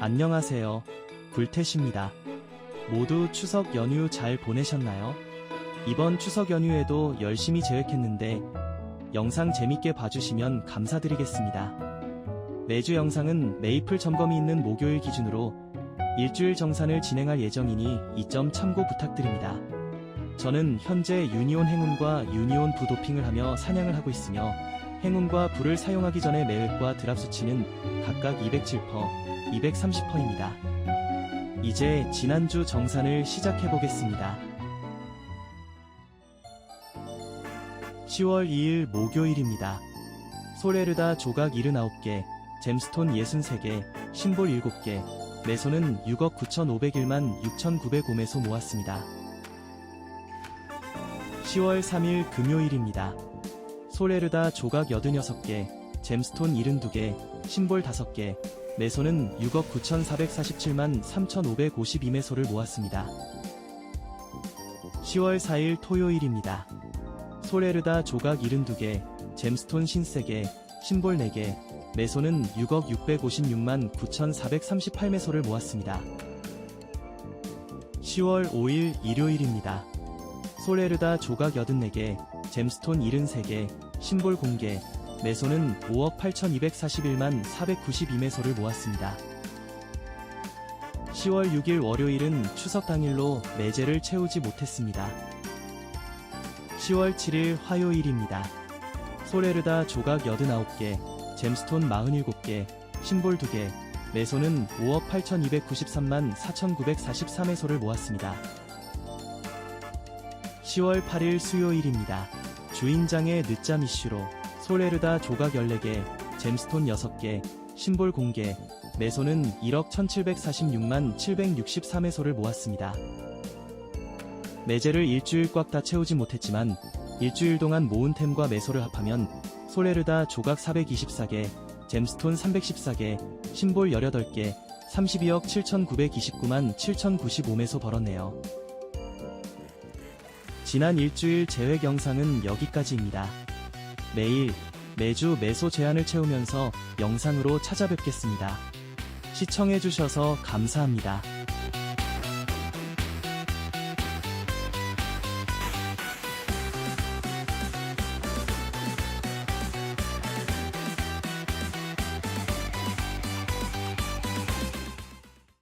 안녕하세요. 굴태십니다. 모두 추석 연휴 잘 보내셨나요? 이번 추석 연휴에도 열심히 계획했는데 영상 재밌게 봐주시면 감사드리겠습니다. 매주 영상은 메이플 점검이 있는 목요일 기준으로 일주일 정산을 진행할 예정이니 이 점 참고 부탁드립니다. 저는 현재 유니온 행운과 유니온 부도핑을 하며 사냥을 하고 있으며 행운과 부를 사용하기 전에 매획과 드랍 수치는 각각 207%, 230%입니다. 이제 지난주 정산을 시작해 보겠습니다. 10월 2일 목요일입니다. 소레르다 조각 79개, 잼스톤 63개, 심볼 7개, 매소는 6억 9,501만 6,905매소 모았습니다. 10월 3일 금요일입니다. 소레르다 조각 86개, 잼스톤 72개, 심볼 5개, 매소는 6억 9,447만 3,552매소를 모았습니다. 10월 4일 토요일입니다. 소레르다 조각 72개, 잼스톤 신세개, 심볼 4개, 매소는 6억 656만 9,438매소를 모았습니다. 10월 5일 일요일입니다. 소레르다 조각 84개, 잼스톤 73개, 심볼 공개, 매소는 5억 8,241만 492매소를 모았습니다. 10월 6일 월요일은 추석 당일로 매제를 채우지 못했습니다. 10월 7일 화요일입니다. 소레르다 조각 89개, 잼스톤 47개, 심볼 2개, 매소는 5억 8,293만 4,943매소를 모았습니다. 10월 8일 수요일입니다. 주인장의 늦잠 이슈로 소레르다 조각 14개, 잼스톤 6개, 심볼 공개, 매소는 1억 1746만 763회소를 모았습니다. 매제를 일주일 꽉 다 채우지 못했지만 일주일 동안 모은 템과 매소를 합하면 소레르다 조각 424개, 잼스톤 314개, 심볼 18개, 32억 7929만 7095매소 벌었네요. 지난 일주일 재획 영상은 여기까지입니다. 매일, 매주 매소 제한을 채우면서 영상으로 찾아뵙겠습니다. 시청해주셔서 감사합니다.